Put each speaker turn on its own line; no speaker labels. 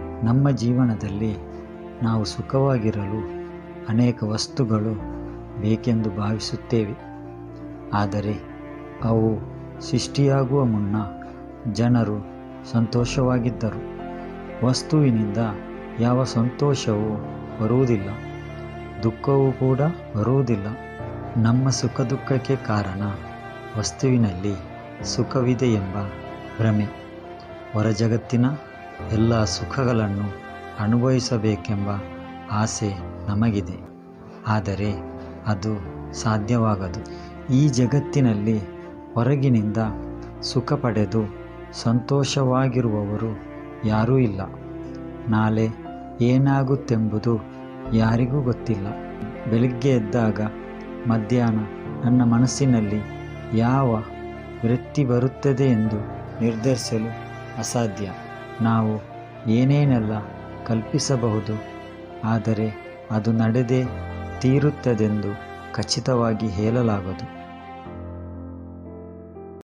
ನಮ್ಮ ಜೀವನದಲ್ಲಿ ನಾವು ಸುಖವಾಗಿರಲು ಅನೇಕ ವಸ್ತುಗಳು ಬೇಕೆಂದು ಭಾವಿಸುತ್ತೇವೆ. ಆದರೆ ಅವು ಸೃಷ್ಟಿಯಾಗುವ ಮುನ್ನ ಜನರು ಸಂತೋಷವಾಗಿದ್ದರು. ವಸ್ತುವಿನಿಂದ ಯಾವ ಸಂತೋಷವೂ ಬರುವುದಿಲ್ಲ, ದುಃಖವೂ ಕೂಡ ಬರುವುದಿಲ್ಲ. ನಮ್ಮ ಸುಖ ದುಃಖಕ್ಕೆ ಕಾರಣ ವಸ್ತುವಿನಲ್ಲಿ ಸುಖವಿದೆ ಎಂಬ ಭ್ರಮೆ. ಹೊರ ಜಗತ್ತಿನ ಎಲ್ಲ ಸುಖಗಳನ್ನು ಅನುಭವಿಸಬೇಕೆಂಬ ಆಸೆ ನಮಗಿದೆ. ಆದರೆ ಅದು ಸಾಧ್ಯವಾಗದು. ಈ ಜಗತ್ತಿನಲ್ಲಿ ಹೊರಗಿನಿಂದ ಸುಖ ಪಡೆದು ಸಂತೋಷವಾಗಿರುವವರು ಯಾರೂ ಇಲ್ಲ. ನಾಳೆ ಏನಾಗುತ್ತೆಂಬುದು ಯಾರಿಗೂ ಗೊತ್ತಿಲ್ಲ. ಬೆಳಿಗ್ಗೆ ಎದ್ದಾಗ ಮಧ್ಯಾಹ್ನ ನನ್ನ ಮನಸ್ಸಿನಲ್ಲಿ ಯಾವ ವೃತ್ತಿ ಬರುತ್ತದೆ ಎಂದು ನಿರ್ಧರಿಸಲು ಅಸಾಧ್ಯ. ನಾವು ಏನೇನೆಲ್ಲ ಕಲ್ಪಿಸಬಹುದು ಆದರೆ ಅದು ನಡೆದೇ ತೀರುತ್ತದೆಂದು ಖಚಿತವಾಗಿ ಹೇಳಲಾಗದು.